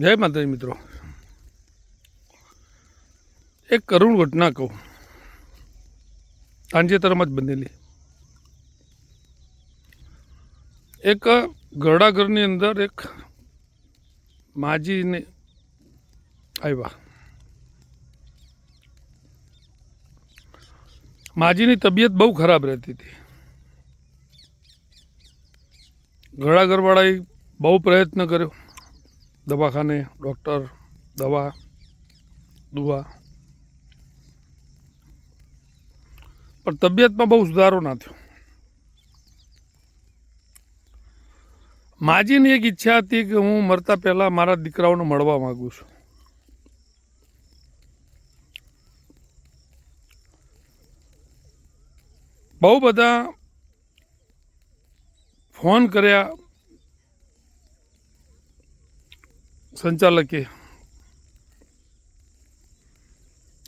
જય માતાજી મિત્રો. એક કરુણ ઘટના કહું. તાંજેતરમાં જ બનેલી. એક ઘરડાઘરની અંદર એક માજીને આવ્યા. માજીની તબિયત બહુ ખરાબ રહેતી હતી. ઘરડાઘરવાળાએ બહુ પ્રયત્ન કર્યો. દવાખાને, ડૉક્ટર, દવા દુવા પણ તબિયતમાં બહુ સુધારો ના થયો. માજીની એક ઈચ્છા હતી કે હું મરતા પહેલાં મારા દીકરાઓને મળવા માગું છું. બહુ બધા ફોન કર્યા સંચાલકે.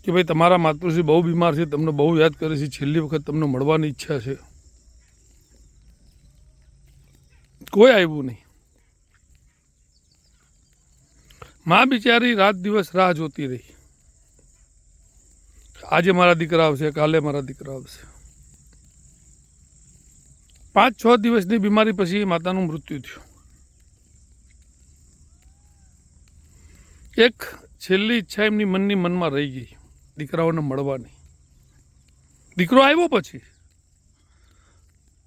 કે ભાઈ તમારા માતૃશ્રી બહુ બીમાર છે, તમને બહુ યાદ કરે છે, છેલ્લી વખત તમને મળવાની ઈચ્છા છે. કોઈ આવ્યું નહીં. મા બિચારી રાત દિવસ રાહ જોતી રહી. આજે મારા દીકરા આવશે, કાલે મારા દીકરા આવશે. પાંચ છ દિવસની બીમારી પછી માતાનું મૃત્યુ થયું. એક છેલ્લી ઈચ્છા એમની મનની મનમાં રહી ગઈ. દીકરાઓને મળવાની. દીકરો આવ્યો પછી.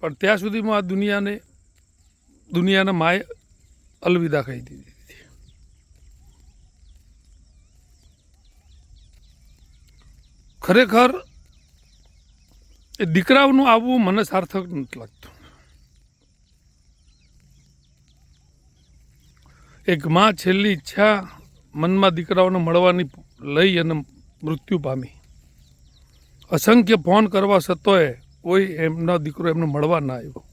પણ ત્યાં સુધીમાં આ દુનિયાને, દુનિયાના માએ અલવિદા કહી દીધી. હતી ખરેખર એ દીકરાઓનું આવવું મને સાર્થક નથી લાગતું. એક માં છેલ્લી ઈચ્છા મનમાં દીકરાઓને મળવાની લઈ અને મૃત્યુ પામી. અસંખ્ય ફોન કરવા છતોય કોઈ એમનો દીકરો એમને મળવા ના આવ્યો.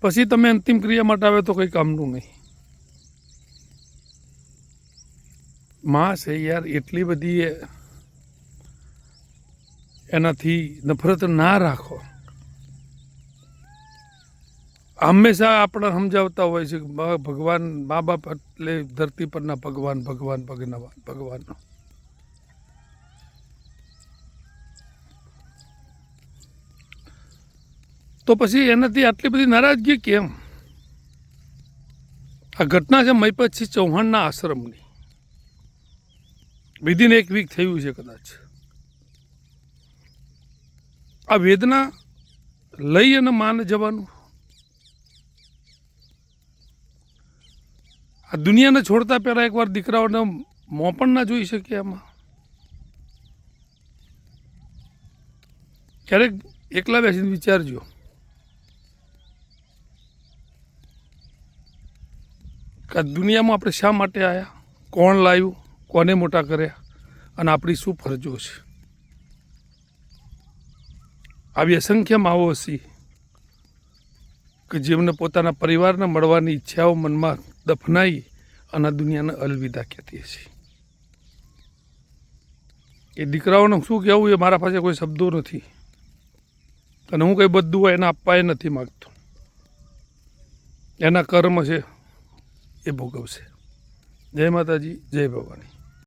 પછી તમે અંતિમ ક્રિયા માટે આવે તો કંઈ કામનું નહીં. માં છે યાર, એટલી બધી એનાથી નફરત ના રાખો. હંમેશા આપણે સમજાવતા હોય છે ભગવાન મા બાપ એટલે ધરતી પરના ભગવાન ભગવાન ભગવાન. ભગવાનનો તો પછી એનાથી આટલી બધી નારાજગી કેમ? આ ઘટના છે મહિપતસિંહ ચૌહાણના આશ્રમની. વિધિન એક વીક થયું છે કદાચ. આ વેદના લઈ અને માને જવાનું. આ દુનિયાને છોડતા પહેલાં એકવાર દીકરાઓને મોં પણ ના જોઈ શકીએ આમાં. ક્યારેક એકલા બેસીને વિચારજો. કે દુનિયામાં આપણે શા માટે આવ્યા કોણ લાવ્યું કોને મોટા કર્યા? અને આપણી શું ફરજો છે? આવી અસંખ્ય માવો હશી કે જેમને પોતાના પરિવારને મળવાની ઈચ્છાઓ મનમાં દફનાઈ અને દુનિયાને અલવિદા કહેતી હશે. એ દીકરાઓને શું કહેવું એ મારા પાસે કોઈ શબ્દો નથી. અને હું કંઈ બધું હોય એને આપવા નથી માગતો. એના કર્મ છે એ ભોગવશે. જય માતાજી, જય ભવાની.